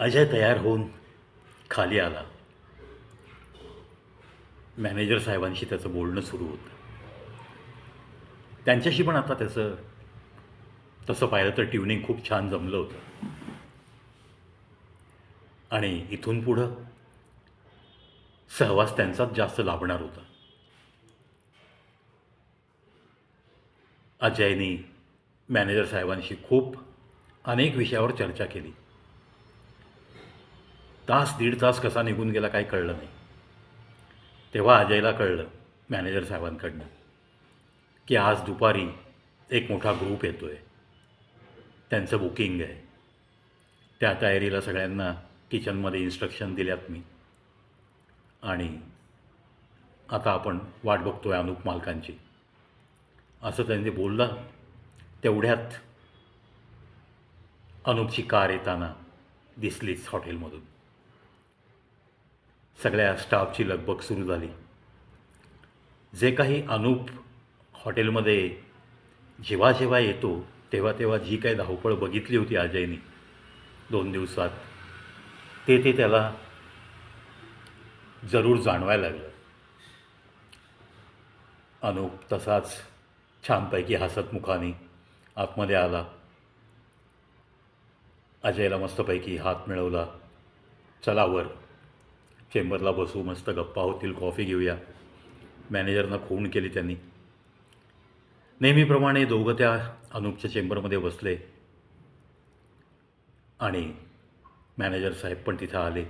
अजय तयार होऊन खाली आला. मॅनेजर साहेबांशी त्याचं बोलणं सुरू होतं. त्यांच्याशी पण आता त्याचं तसं पाहिलं तर ट्युनिंग खूप छान जमलं होतं. आणि इथून पुढं सहवास त्यांचाच जास्त लाभणार होता. अजयनी मॅनेजर साहेबांशी खूप अनेक विषयावर चर्चा केली. तास दीड तास कसा निघून गेला काही कळलं नाही. तेव्हा अजयला कळलं मॅनेजर साहेबांकडनं की आज दुपारी एक मोठा ग्रुप येतो आहे त्यांचं बुकिंग आहे. त्या तयारीला सगळ्यांना किचनमध्ये इन्स्ट्रक्शन दिल्यात मी. आणि आता आपण वाट बघतो आहे अनुप मालकांची. असं त्यांनी बोललं तेवढ्यात अनुपची कार येताना दिसलीच हॉटेलमधून. सगळ्या स्टाफची लगबग सुरू झाली. जे काही अनूप हॉटेलमध्ये जेव्हा जेव्हा येतो तेव्हा तेव्हा जी काही धावपळ बघितली होती अजयने दोन दिवसात ते ते त्याला जरूर जाणवायला लागलं. अनूप तसाच छानपैकी हसतमुखाने आतमध्ये आला. अजयला मस्तपैकी हात मिळवला. चला वर. चेंबरला बसू मस्त गप्पा होतील कॉफी घेऊया. मॅनेजरनं खून केली त्यांनी. नेहमीप्रमाणे दोघं त्या अनुपच्या चेंबरमध्ये बसले. आणि मॅनेजर साहेब पण तिथं आले.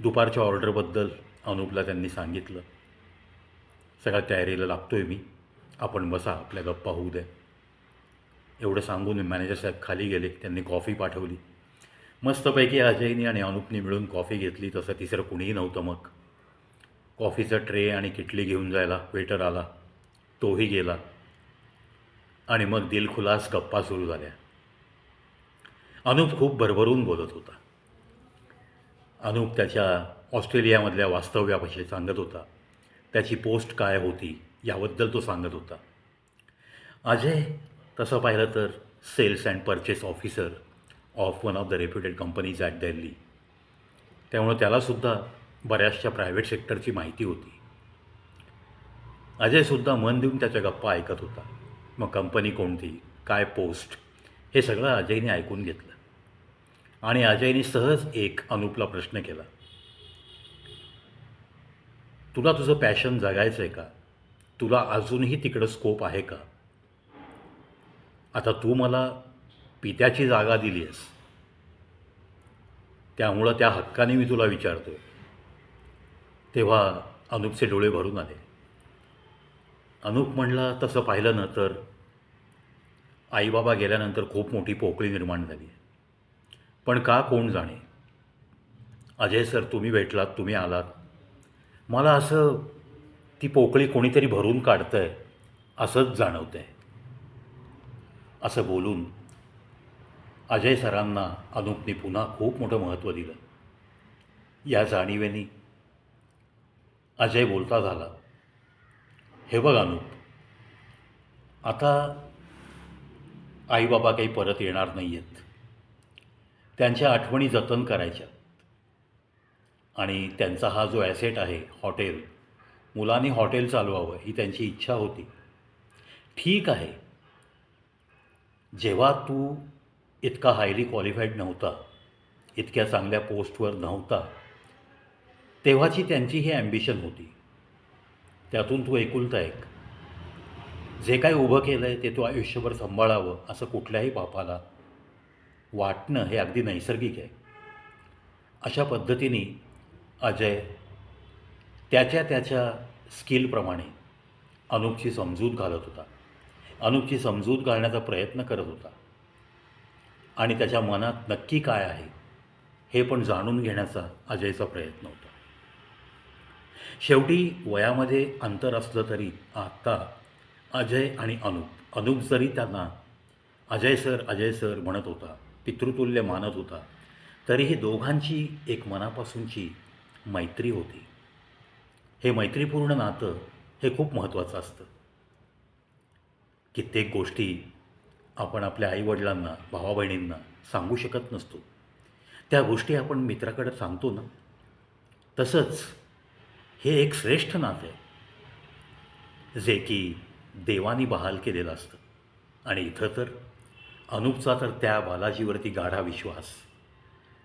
दुपारच्या ऑर्डरबद्दल अनुपला त्यांनी सांगितलं. सगळ्या तयारीला लागतोय मी. आपण बसा आपल्या गप्पा होऊ द्या. एवढं सांगून मॅनेजर साहेब खाली गेले. त्यांनी कॉफी पाठवली. मस्तपैकी अजयनी आणि अनुपनी मिळून कॉफी घेतली तसं तिसरं कुणीही नव्हतं मग. कॉफीचा ट्रे आणि किटली घेऊन जायला वेटर आला तोही गेला. आणि मग दिलखुलास गप्पा सुरू झाल्या. अनुप खूप भरभरून बोलत होता. अनुप त्याच्या ऑस्ट्रेलियामधल्या वास्तव्यापाशी सांगत होता त्याची पोस्ट काय होती याबद्दल तो सांगत होता. अजय तसं पाहिलं तर sales and purchase officer of one of the reputed companies at Delhi त्यामुळं त्यालासुद्धा बऱ्याचशा प्रायव्हेट सेक्टरची माहिती होती. अजयसुद्धा मन देऊन त्याच्या गप्पा ऐकत होता. मग कंपनी कोणती? काय पोस्ट हे सगळं अजयने ऐकून घेतलं. आणि अजयने सहज एक अनुपला प्रश्न केला. तुला तुझं पॅशन जगायचं आहे का? तुला अजूनही तिकडं स्कोप आहे का? आता तू मला पित्याची जागा दिली आहेस त्यामुळं त्या हक्काने मी तुला विचारतो तेव्हा अनुपचे डोळे भरून आले. अनुप म्हणला तसं पाहिलं ना तर आईबाबा गेल्यानंतर खूप मोठी पोकळी निर्माण झाली. पण का कोण जाणे? अजय सर तुम्ही भेटलात तुम्ही आलात. मला असं ती पोकळी कोणीतरी भरून काढतं आहे असंच जाणवतं आहे असं बोलून अजय सरांना अनुपने पुन्हा खूप मोठं महत्त्व दिलं. या जाणीवेनी अजय बोलता झाला. हे बघ अनुप आता आईबाबा काही परत येणार नाही आहेत त्यांच्या आठवणी जतन करायच्या. आणि त्यांचा हा जो ॲसेट आहे हॉटेल मुलांनी हॉटेल चालवावं ही त्यांची इच्छा होती. ठीक आहे. जेव्हा तू इतका हायली क्वालिफाईड नव्हता इतक्या चांगल्या पोस्टवर नव्हता. तेव्हाची त्यांची ही ॲम्बिशन होती. त्यातून तू एकुलता एक. जे काय उभं केलं आहे ते तू आयुष्यभर सांभाळावं असं कुठल्याही बापाला वाटणं हे अगदी नैसर्गिक आहे. अशा पद्धतीने अजय त्याच्या त्याच्या स्किलप्रमाणे अनुपची समजूत घालत होता. अनुपची समजूत घालण्याचा प्रयत्न करत होता. आणि त्याच्या मनात नक्की काय आहे हे पण जाणून घेण्याचा अजयचा प्रयत्न होता. शेवटी वयामध्ये अंतर असलं तरी आत्ता अजय आणि अनुप अनुप जरी त्यांना अजय सर अजय सर म्हणत होता पितृतुल्य मानत होता तरीही दोघांची एक मनापासूनची मैत्री होती. हे मैत्रीपूर्ण नातं हे खूप महत्त्वाचं असतं. कित्येक गोष्टी आपण आपल्या आईवडिलांना भावाबहिणींना सांगू शकत नसतो. त्या गोष्टी आपण मित्राकडे सांगतो ना. तसंच हे एक श्रेष्ठ नातं आहे जे की देवानी बहाल केलेलं असतं. आणि इथं तर अनुपचा तर त्या बालाजीवरती गाढा विश्वास.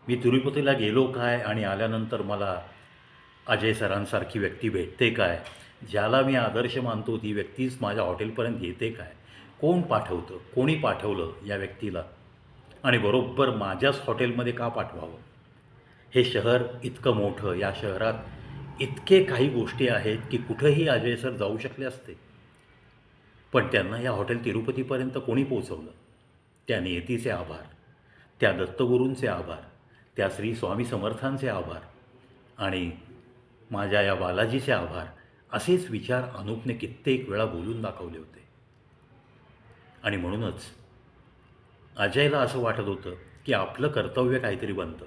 मी तिरुपतीला गेलो काय आणि आल्यानंतर मला अजय सरांसारखी व्यक्ती भेटते काय? ज्याला मी आदर्श मानतो ती व्यक्तीच माझ्या हॉटेलपर्यंत येते काय? कोण पाठवतं? कोणी पाठवलं या व्यक्तीला? आणि बरोबर माझ्याच हॉटेलमध्ये का पाठवावं? हे शहर इतकं मोठं या शहरात इतके काही गोष्टी आहेत की कुठंही अजय सर जाऊ शकले असते. पण त्यांना या हॉटेल तिरुपतीपर्यंत कोणी पोचवलं त्या नियतीचे आभार त्या दत्तगुरूंचे आभार त्या श्री स्वामी समर्थांचे आभार आणि माझ्या या बालाजीचे आभार असेच विचार अनुपने कित्येक वेळा बोलून दाखवले होते. आणि म्हणूनच अजयला असं वाटत होतं की आपलं कर्तव्य काहीतरी बनतं.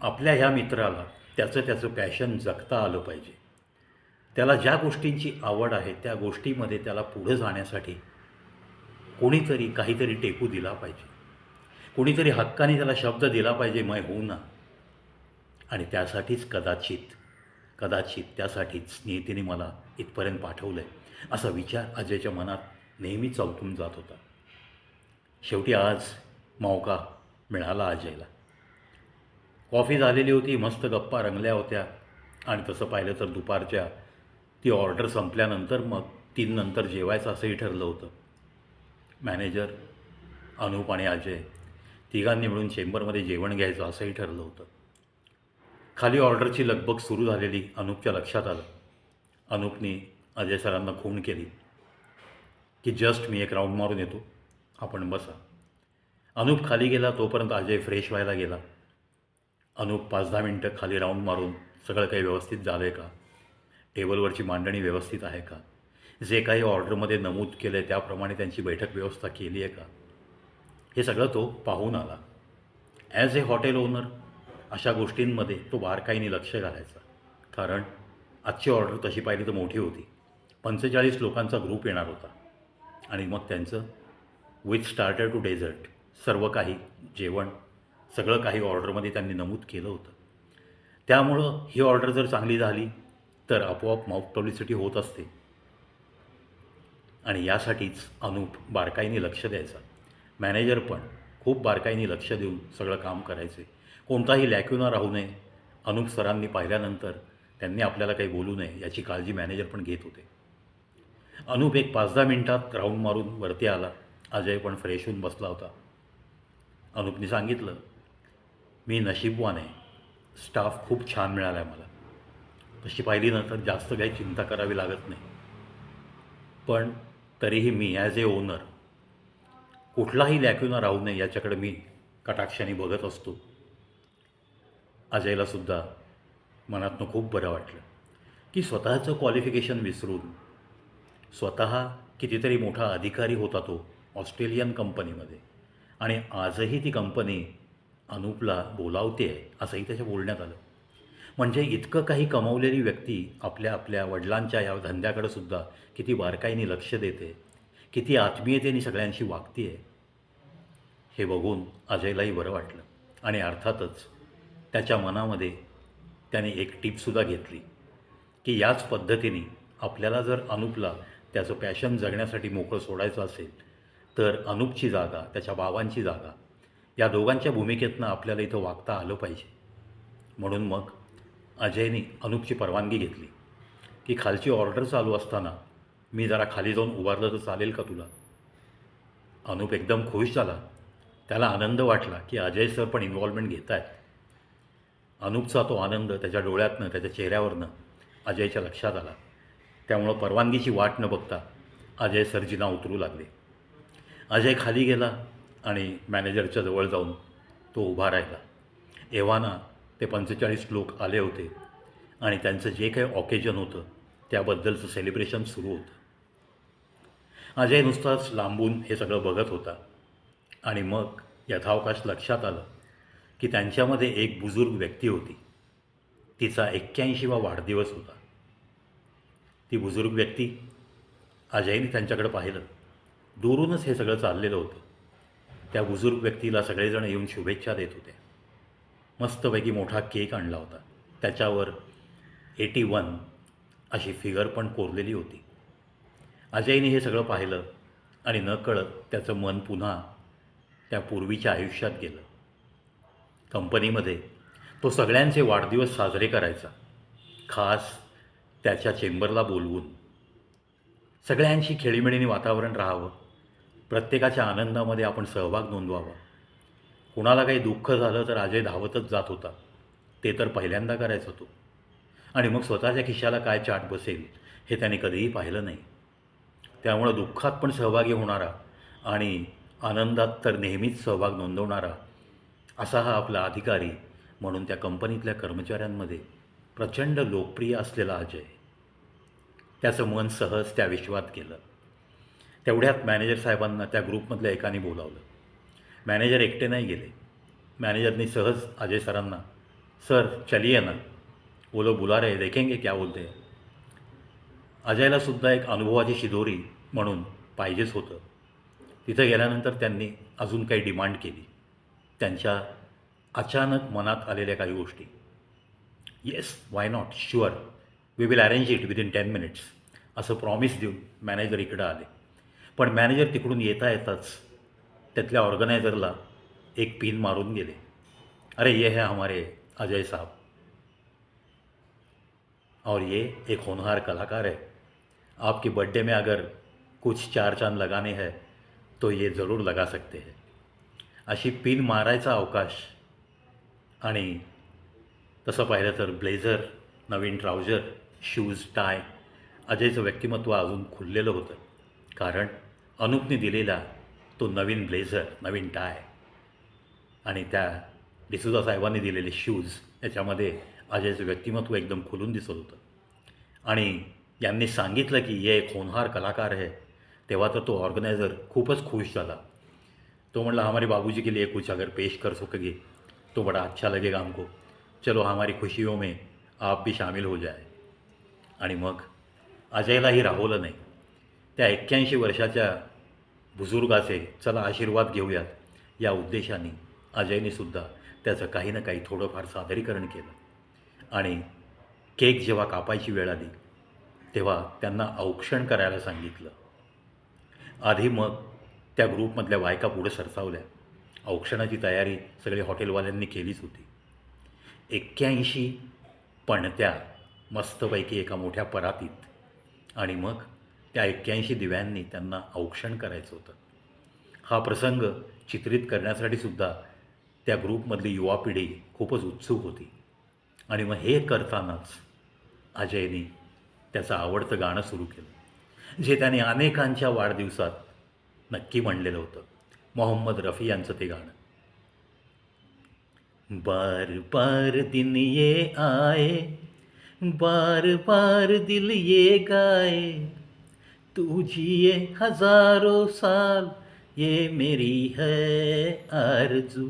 आपल्या ह्या मित्राला त्याचं त्याचं पॅशन जगता आलं पाहिजे. त्याला ज्या गोष्टींची आवड आहे त्या गोष्टीमध्ये त्याला पुढं जाण्यासाठी कोणीतरी काहीतरी टेकू दिला पाहिजे. कोणीतरी हक्काने त्याला शब्द दिला पाहिजे मय होऊ ना. आणि त्यासाठीच कदाचित कदाचित त्यासाठीच नियतीने मला इथपर्यंत पाठवलं आहे असा विचार अजयच्या मनात नेहमी चौकून जात होता. शेवटी आज मौका मिळाला अजयला. कॉफी झालेली होती मस्त गप्पा रंगल्या होत्या आणि तसं पाहिलं तर दुपारच्या ती ऑर्डर संपल्यानंतर मग तीन नंतर जेवायचं असंही ठरलं होतं. मॅनेजर अनुप आणि अजय तिघांनी मिळून चेंबरमध्ये जेवण घ्यायचं असंही ठरलं होतं. खाली ऑर्डरची लगबग सुरू झालेली अनुपच्या लक्षात आलं. अनूपने अजय सरांना खूण केली. की जस्ट मी एक राऊंड मारून येतो. आपण बसा. अनुप खाली गेला तोपर्यंत अजय फ्रेश व्हायला गेला. अनुप पाच दहा मिनटं खाली राऊंड मारून सगळं काही व्यवस्थित झालं आहे का? टेबलवरची मांडणी व्यवस्थित आहे का? जे काही ऑर्डरमध्ये नमूद केलं आहे त्याप्रमाणे त्यांची बैठक व्यवस्था केली आहे का? हे सगळं तो पाहून आला. ॲज ए हॉटेल ओनर अशा गोष्टींमध्ये तो बारकाईने लक्ष घालायचा. कारण आजची ऑर्डर तशी पाहिली तर मोठी होती. पंचेचाळीस लोकांचा ग्रुप येणार होता. आणि मग त्यांचं विथ स्टार्टर टू डेझर्ट सर्व काही जेवण सगळं काही ऑर्डरमध्ये त्यांनी नमूद केलं होतं. त्यामुळं ही ऑर्डर जर चांगली झाली तर आपोआप माउथ पब्लिसिटी होत असते. आणि यासाठीच अनुप बारकाईने लक्ष द्यायचा. मॅनेजर पण खूप बारकाईने लक्ष देऊन सगळं काम करायचे. कोणताही लॅक्युना राहू नये. अनुप सरांनी पाहिल्यानंतर त्यांनी आपल्याला काही बोलू नये याची काळजी मॅनेजर पण घेत होते. अनुप एक पाच दहा मिनटात राऊंड मारून वरती आला. अजय पण फ्रेश होऊन बसला होता. अनुपनी सांगितलं मी नशीबवान आहे. स्टाफ खूप छान मिळाला आहे मला. तशी पाहिली नंतर तर जास्त काही चिंता करावी लागत नाही. पण तरीही मी ॲज ए ओनर कुठलाही लॅक्युना राहू नये याच्याकडे मी कटाक्षाने बघत असतो. अजयलासुद्धा मनातनं खूप बरं वाटलं की स्वतःचं क्वालिफिकेशन विसरून स्वतः कितीतरी मोठा अधिकारी होता तो ऑस्ट्रेलियन कंपनीमध्ये. आणि आजही ती कंपनी अनुपला बोलावते आहे असंही त्याच्या बोलण्यात आलं. म्हणजे इतकं काही कमवलेली व्यक्ती आपल्या आपल्या वडिलांच्या या धंद्याकडे सुद्धा किती बारकाईने लक्ष देते किती आत्मीयतेने सगळ्यांशी वागते आहे हे बघून अजयलाही बरं वाटलं. आणि अर्थातच त्याच्या मनामध्ये त्याने एक टीपसुद्धा घेतली की याच पद्धतीने आपल्याला जर अनुपला त्याचं पॅशन जगण्यासाठी मोकळं सोडायचं असेल तर अनुपची जागा त्याच्या बाबांची जागा या दोघांच्या भूमिकेतनं आपल्याला इथं वागता आलं पाहिजे. म्हणून मग अजयने अनुपची परवानगी घेतली की खालची ऑर्डर चालू असताना मी जरा खाली जाऊन उभारलं तर चालेल का तुला? अनुप एकदम खुश झाला. त्याला आनंद वाटला की अजय सर पण इन्व्हॉल्वमेंट घेत आहेत अनुपचा तो आनंद त्याच्या डोळ्यातनं त्याच्या चेहऱ्यावरनं अजयच्या लक्षात आला. त्यामुळं परवानगीची वाट न बघता अजय सर्जिना उतरू लागले. अजय खाली गेला आणि मॅनेजरच्या जवळ जाऊन तो उभा राहिला. एव्हाना ते पंचेचाळीस लोक आले होते आणि त्यांचं जे काही ऑकेजन होतं त्याबद्दलचं सेलिब्रेशन सुरू होतं. अजय नुसताच लांबून हे सगळं बघत होता आणि मग यथावकाश लक्षात आलं की त्यांच्यामध्ये एक बुजुर्ग व्यक्ती होती. तिचा एक्क्याऐंशीवा वाढदिवस होता. ती बुजुर्ग व्यक्ती अजयने त्यांच्याकडे पाहिलं. दुरूनच हे सगळं चाललेलं होतं. त्या बुजुर्ग व्यक्तीला सगळेजण येऊन शुभेच्छा देत होते. मस्तपैकी मोठा केक आणला होता. त्याच्यावर एटी वन अशी फिगर पण कोरलेली होती. अजयने हे सगळं पाहिलं आणि न कळत त्याचं मन पुन्हा त्या पूर्वीच्या आयुष्यात गेलं. कंपनीमध्ये तो सगळ्यांचे वाढदिवस साजरे करायचा खास त्याच्या चेंबरला बोलवून. सगळ्यांशी खेळीमेळीने वातावरण राहावं प्रत्येकाच्या आनंदामध्ये आपण सहभाग नोंदवावा. कुणाला काही दुःख झालं तर अजय धावतच जात होता ते तर पहिल्यांदा करायचा तो. आणि मग स्वतःच्या खिशाला काय चाट बसेल हे त्याने कधीही पाहिलं नाही. त्यामुळं दुःखात पण सहभागी होणारा आणि आनंदात तर नेहमीच सहभाग नोंदवणारा असा हा आपला अधिकारी म्हणून त्या कंपनीतल्या कर्मचाऱ्यांमध्ये प्रचंड लोकप्रिय असलेला अजय. त्याचं मन सहज त्या विश्वात गेलं. तेवढ्यात मॅनेजर साहेबांना त्या ग्रुपमधल्या एकाने बोलावलं. मॅनेजर एकटे नाही गेले. मॅनेजरनी सहज अजय सरांना सर चलिये ना. वो लोग बुला रहे देखेंगे क्या बोलते हैं. अजयला सुद्धा एक अनुभवाची शिदोरी म्हणून पाहिजेच होतं. तिथं गेल्यानंतर त्यांनी अजून काही डिमांड केली. त्यांच्या अचानक मनात आलेल्या काही गोष्टी. Yes why not sure we will arrange it within ten minutes असं प्रॉमिस देऊन मॅनेजर इकडं आले. पण मॅनेजर तिकडून येता येताच त्यातल्या ऑर्गनायझरला एक पिन मारून गेले. अरे, ये है हमारे अजय साहब. और ये एक होनहार कलाकार है. आपके बर्थडे में अगर कुछ चार चाँद लगाने हैं तो ये ज़रूर लगा सकते हैं. अशी पिन मारायचा अवकाश. आणि तसं पाहिलं तर ब्लेझर नवीन ट्राउजर शूज टाय अजयचं व्यक्तिमत्व अजून खुललेलं होतं. कारण अनुपने दिलेला तो नवीन ब्लेझर नवीन टाय आणि त्या डिसुजा साहेबांनी दिलेले शूज याच्यामध्ये अजयचं व्यक्तिमत्व एकदम खुलून दिसत होतं. आणि यांनी सांगितलं की हे एक होनहार कलाकार आहे तेव्हा तर तो ऑर्गनायझर खूपच खुश झाला. तो म्हणला हमारे बाबूजी के लिए कुछ अगर पेश कर सकोगे तो बड़ा अच्छा लगेगा हमको। चलो हमारी खुशियों में आप भी शामिल हो जाए। आणि मग अजयलाही राहवलं नाही. त्या एक्क्याऐंशी वर्षाच्या बुजुर्गाचे चला आशीर्वाद घेऊयात. या उद्देशाने अजयने सुद्धा त्याचं काही ना काही थोडंफार सादरीकरण केलं. आणि केक जेव्हा कापायची वेळ आली तेव्हा त्यांना औक्षण करायला सांगितलं. आधी मग त्या ग्रुपमधल्या बायका पुढं सरसावल्या. औक्षणाची तयारी सगळे हॉटेलवाल्यांनी केलीच होती. एक्क्याऐंशी पणत्या मस्तपैकी एका मोठ्या परातीत. आणि मग त्या एक्क्याऐंशी दिव्यांनी त्यांना औक्षण करायचं होतं. हा प्रसंग चित्रित करण्यासाठी सुद्धा त्या ग्रुपमधली युवा पिढी खूपच उत्सुक होती. आणि मग हे करतानाच अजयने त्याचं आवडतं गाणं सुरू केलं. जे त्याने अनेकांच्या वाढदिवसात नक्की म्हणलेलं होतं. मोहम्मद रफी यांचं ते गाणं. बार बार दिन ये आए बार बार दिल ये गाए तुझी ये हजारों साल ये मेरी है आरज़ू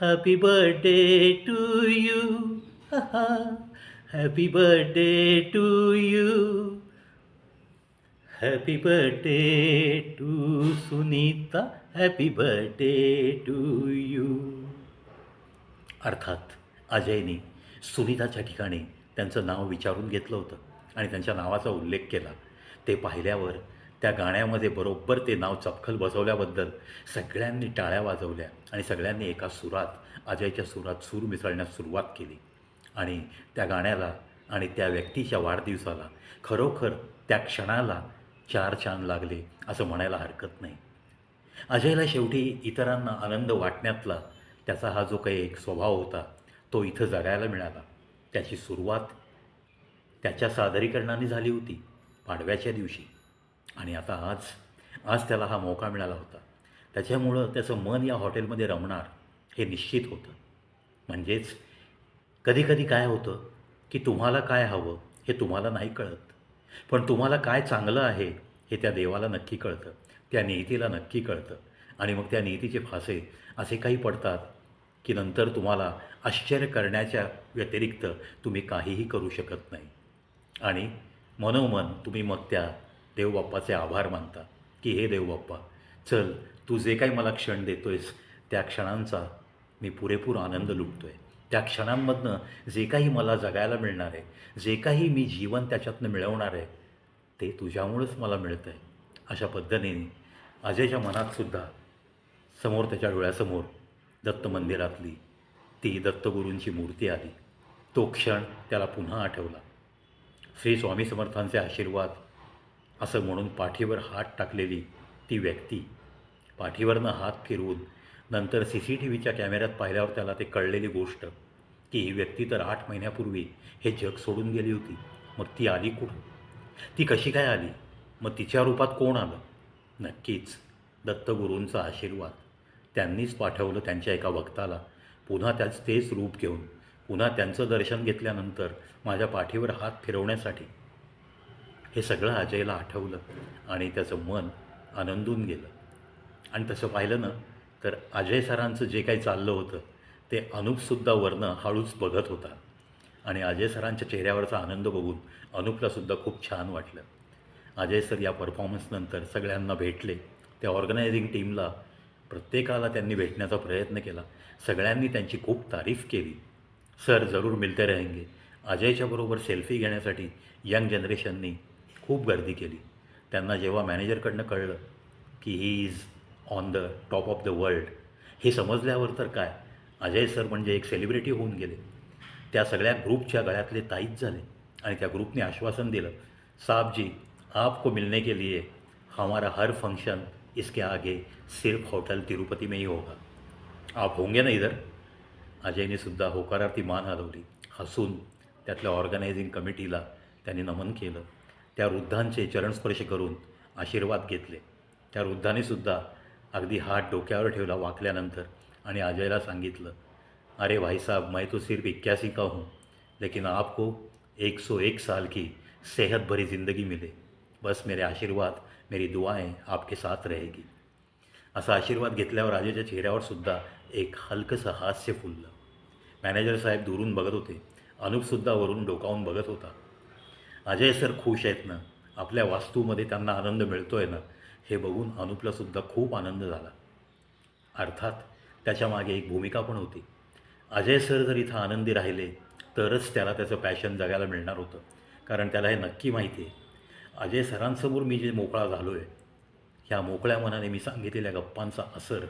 happy birthday to you happy birthday to you happy birthday to Sunita happy birthday to you अर्थात अजयने सुनीताच्या ठिकाणी त्यांचं नाव विचारून घेतलं होतं आणि त्यांच्या नावाचा उल्लेख केला. ते पाहिल्यावर त्या गाण्यामध्ये बरोबर ते नाव चपखल बसवल्याबद्दल सगळ्यांनी टाळ्या वाजवल्या आणि सगळ्यांनी एका सुरात अजयच्या सुरात सूर मिसळण्यास सुरुवात केली. आणि त्या गाण्याला आणि त्या व्यक्तीच्या वाढदिवसाला खरोखर त्या क्षणाला चार चांद लागले असं म्हणायला हरकत नाही. अजयला शेवटी इतरांना आनंद वाटण्यातला त्याचा हा जो काही एक स्वभाव होता तो इथं जगायला मिळाला. त्याची सुरुवात त्याच्या सादरीकरणाने झाली होती पाडव्याच्या दिवशी. आणि आता आज आज त्याला हा मौका मिळाला होता. त्याच्यामुळं त्याचं मन या हॉटेलमध्ये रमणार हे निश्चित होतं. म्हणजेच कधीकधी काय होतं की तुम्हाला काय हवं हे तुम्हाला नाही कळत. पण तुम्हाला काय चांगलं आहे हे त्या देवाला नक्की कळतं. त्या नियतीला नक्की कळतं. आणि मग त्या नियतीचे फासे असे काही पडतात की नंतर तुम्हाला आश्चर्य करण्याच्या व्यतिरिक्त तुम्ही काहीही करू शकत नाही. आणि मनोमन तुम्ही मग त्या देवबाप्पाचे आभार मानता की हे देवबाप्पा चल तू जे काही मला क्षण देतोयस त्या क्षणांचा मी पुरेपूर आनंद लुटतो आहे त्या क्षणांमधनं जे काही मला जगायला मिळणार आहे जे काही मी जीवन त्याच्यातनं मिळवणार आहे ते तुझ्यामुळंच मला मिळतं आहे अशा पद्धतीने अजयच्या मनातसुद्धा समोर त्याच्या डोळ्यासमोर दत्त मंदिरातली ती दत्तगुरूंची मूर्ती आली. तो क्षण त्याला पुन्हा आठवला. श्री स्वामी समर्थांचे आशीर्वाद असं म्हणून पाठीवर हात टाकलेली ती व्यक्ती पाठीवरनं हात फिरवून नंतर सी सी टी व्हीच्या कॅमेऱ्यात पाहिल्यावर त्याला ते कळलेली गोष्ट की ही व्यक्ती तर आठ महिन्यापूर्वी हे जग सोडून गेली होती. मग ती आली कुठं ती कशी काय आली? मग तिच्या रूपात कोण आलं? नक्कीच दत्तगुरूंचा आशीर्वाद. त्यांनीच पाठवलं त्यांच्या एका भक्ताला पुन्हा त्याच तेच रूप घेऊन पुन्हा त्यांचं दर्शन घेतल्यानंतर माझ्या पाठीवर हात फिरवण्यासाठी. हे सगळं अजयला आठवलं आणि त्याचं मन आनंदून गेलं. आणि तसं पाहिलं ना तर अजय सरांचं जे काही चाललं होतं ते अनुपसुद्धा वरनं हळूच बघत होता. आणि अजय सरांच्या चेहऱ्यावरचा आनंद बघून अनुपलासुद्धा खूप छान वाटलं. अजय सर या परफॉर्मन्सनंतर सगळ्यांना भेटले. त्या ऑर्गनायझिंग टीमला प्रत्येकाला त्यांनी भेटण्याचा प्रयत्न केला. सगळ्यांनी त्यांची खूप तारीफ केली. सर जरूर मिलते रहेंगे. अजयच्या बरोबर सेल्फी घेण्यासाठी यंग जनरेशननी खूप गर्दी केली. त्यांना जेव्हा मॅनेजरकडनं कळलं की he is on the top of the world हे समजल्यावर तर काय? अजय सर म्हणजे एक सेलिब्रिटी होऊन गेले. त्या सगळ्या ग्रुपच्या गळ्यातले ताईच झाले आणि त्या ग्रुपने आश्वासन दिलं साहबजी आपको मिलने के लिए हमारा हर फंक्शन इसके आगे सिर्फ हॉटेल तिरुपती में ही होगा. आप होंगे ना इधर? अजयने सुद्धा होकारार्थी मान हलवली. हसून त्यातल्या ऑर्गनायझिंग कमिटीला त्यांनी नमन केलं. त्या वृद्धांचे चरणस्पर्श करून आशीर्वाद घेतले. त्या वृद्धाने सुद्धा अगदी हात डोक्यावर ठेवला वाकल्यानंतर आणि अजयला सांगितलं अरे भाई साहब मैं तो सिर्फ इक्यासी का हूँ लेकिन आपको एक सौ एक साल की सेहत भरी ज़िंदगी मिले। बस मेरे आशीर्वाद मेरी दुआएं आपके साथ रहेगी. असा आशीर्वाद घेतल्यावर अजयच्या चेहऱ्यावर सुद्धा एक हलकंसं हास्य फुललं. मॅनेजर साहेब दुरून बघत होते. अनुपसुद्धा वरून डोकावून बघत होता. अजय सर खुश आहेत ना? आपल्या वास्तूमध्ये त्यांना आनंद मिळतो आहे ना? हे बघून अनुपलासुद्धा खूप आनंद झाला. अर्थात त्याच्यामागे एक भूमिका पण होती. अजय सर जर इथं आनंदी राहिले तरच त्याला त्याचं पॅशन जगायला मिळणार होतं. कारण त्याला हे नक्की माहिती आहे. अजय सरांसमोर मी जे मोकळा झालो आहे ह्या मोकळ्या मनाने मी सांगितलेल्या गप्पांचा असर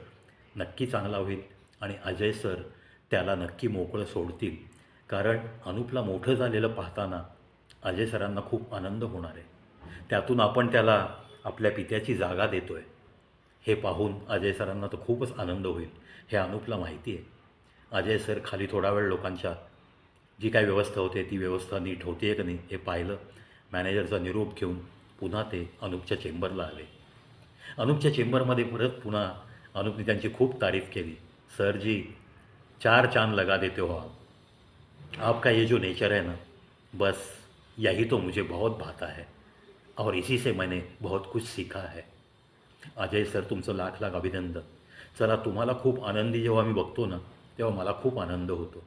नक्की चांगला होईल आणि अजय सर त्याला नक्की मोकळं सोडतील. कारण अनुपला मोठं झालेलं पाहताना अजय सरांना खूप आनंद होणार आहे. त्यातून आपण त्याला आपल्या पित्याची जागा देतो आहे हे पाहून अजय सरांना तर खूपच आनंद होईल हे अनुपला माहिती आहे. अजय सर खाली थोडा वेळ लोकांच्या जी काय व्यवस्था होते ती व्यवस्था नीट होते आहे का नाही हे पाहिलं. मॅनेजरचा निरोप घेऊन पुन्हा ते अनुपच्या चेंबरला आले. अनुपच्या चेंबरमध्ये परत पुन्हा अनुपने त्यांची खूप तारीफ केली. सर जी चार चांद लगा देते हो आप. आपका ये जो नेचर है ना बस यही तो मुझे बहुत भाता है. और इसी से मैंने बहुत कुछ सीखा है। अजय सर तुमचं लाख लाख अभिनंदन। चला तुम्हाला खूप आनंदी जेव्हा मी बघतो ना तेव्हा मला खूप आनंद होतो.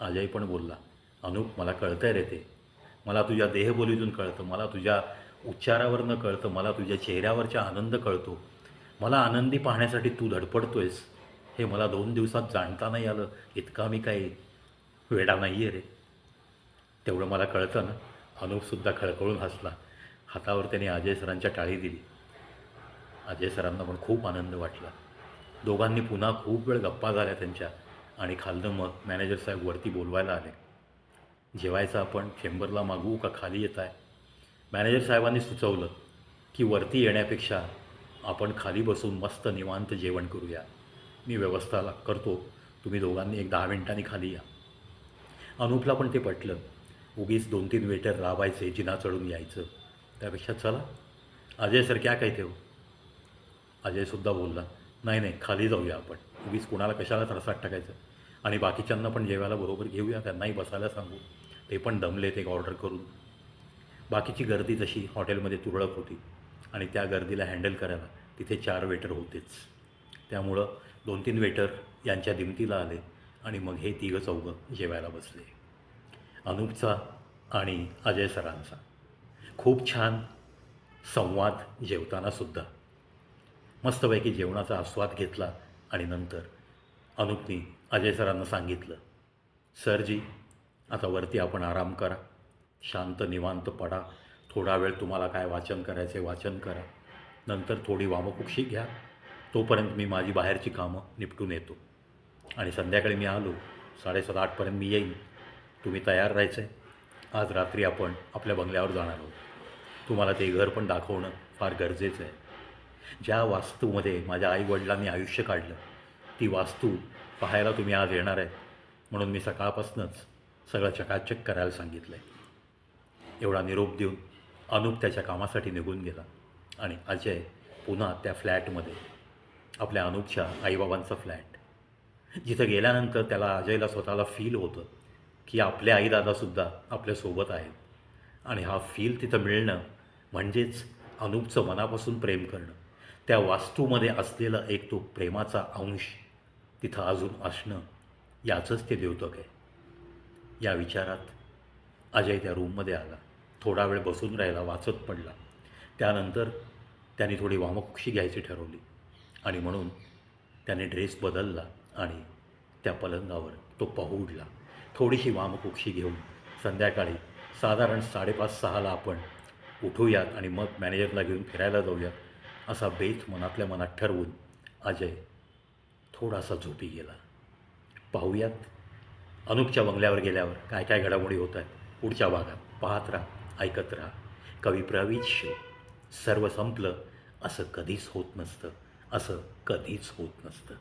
अजय पण बोलला अनुप मला कळतं रे ते. मला तुझ्या देहबोलीतून कळतं मला तुझ्या उच्चारावरनं कळतं मला तुझ्या चेहऱ्यावरचा आनंद कळतो. मला आनंदी पाहण्यासाठी तू धडपडतोयस. हे मला दोन दिवसात जाणता नाही आलं. इतका मी काही वेडा नाही आहे रे. तेवढं मला कळतं ना. अनुपसुद्धा खळखळून हसला. हातावर त्याने अजय सरांच्या टाळी दिली. अजय सरांना पण खूप आनंद वाटला. दोघांनी पुन्हा खूप वेळ गप्पा झाल्या त्यांच्या आणि खालनं मग मॅनेजर साहेब वरती बोलवायला आले. जेवायचं आपण? चेंबरला मागवू का खाली येत आहे? मॅनेजर साहेबांनी सुचवलं की वरती येण्यापेक्षा आपण खाली बसून मस्त निवांत जेवण करूया. मी व्यवस्था करतो. तुम्ही दोघांनी एक दहा मिनिटांनी खाली या. अनुपला पण ते पटलं. उगीच दोन तीन वेटर राबायचे जिना चढून यायचं. त्यापेक्षा चला. अजय सर क्या काय हो? अजयसुद्धा बोलला नाही नाही खाली जाऊया आपण. उगीच कुणाला कशाला त्रासात टाकायचं? आणि बाकीच्यांना पण जेवायला बरोबर घेऊया त्यांनाही बसायला सांगू. ते पण दमले एक ऑर्डर करून. बाकीची गर्दी जशी हॉटेलमध्ये तुरळक होती आणि त्या गर्दीला हँडल करायला तिथे चार वेटर होतेच. त्यामुळं दोन तीन वेटर यांच्या दिमतीला आले आणि मग हे तिघं चौघं जेवायला बसले. अनुपचा आणि अजय सरांचा. खूप छान संवाद जेवतानासुद्धा मस्तपैकी जेवणाचा आस्वाद घेतला आणि नंतर अनुपनी अजय सरांना सांगितलं सरजी आता वरती आपण आराम करा शांत निवांत पडा थोडा वेळ तुम्हाला काय वाचन करायचे वाचन करा नंतर थोडी वामकुक्षी घ्या तोपर्यंत मी माझी बाहेरची कामं निपटून येतो. आणि संध्याकाळी मी आलो साडेसात आठपर्यंत मी येईन. तुम्ही तयार राहायचं आहे आज रात्री आपण आपल्या बंगल्यावर जाणार आहोत. तुम्हाला ते घर पण दाखवणं फार गरजेचं आहे. ज्या वास्तूमध्ये माझ्या आईवडिलांनी आयुष्य काढलं ती वास्तू पाहायला तुम्ही आज येणार आहे म्हणून मी सकाळपासूनच सगळं चकाचक करायला सांगितलं आहे एवढा निरोप देऊन अनुप त्याच्या कामासाठी निघून गेला आणि अजय पुन्हा त्या फ्लॅटमध्ये आपल्या अनुपच्या आईबाबांचा फ्लॅट. जिथं गेल्यानंतर त्याला अजयला स्वतःला फील होतं की आपले आईदादासुद्धा आपल्यासोबत आहेत आणि हा फील तिथं मिळणं म्हणजेच अनुपचं मनापासून प्रेम करणं. त्या वास्तूमध्ये असलेला एक तो प्रेमाचा अंश तिथं अजून असणं याचंच ते द्योतक आहे. या विचारात अजय त्या रूममध्ये आला. थोडा वेळ बसून राहिला वाचत पडला. त्यानंतर त्याने थोडी वामकुक्षी घ्यायची ठरवली आणि म्हणून त्याने ड्रेस बदलला आणि त्या पलंगावर तो पहुडला थोडीशी वामकुक्षी घेऊन संध्याकाळी साधारण साडेपाच सहाला आपण उठूयात आणि मग मॅनेजरला घेऊन फिरायला जाऊयात असा बेत मनातल्या मनात ठरवून अजय थोडासा झोपी गेला. पाहूयात. अनुपच्या बंगल्यावर गेल्यावर काय काय घडामोडी होत आहेत पुढच्या भागात पाहत राहा ऐकत राहा. कवी प्रवीत शो सर्व संपलं असं कधीच होत नसतं असं कधीच होत नसतं.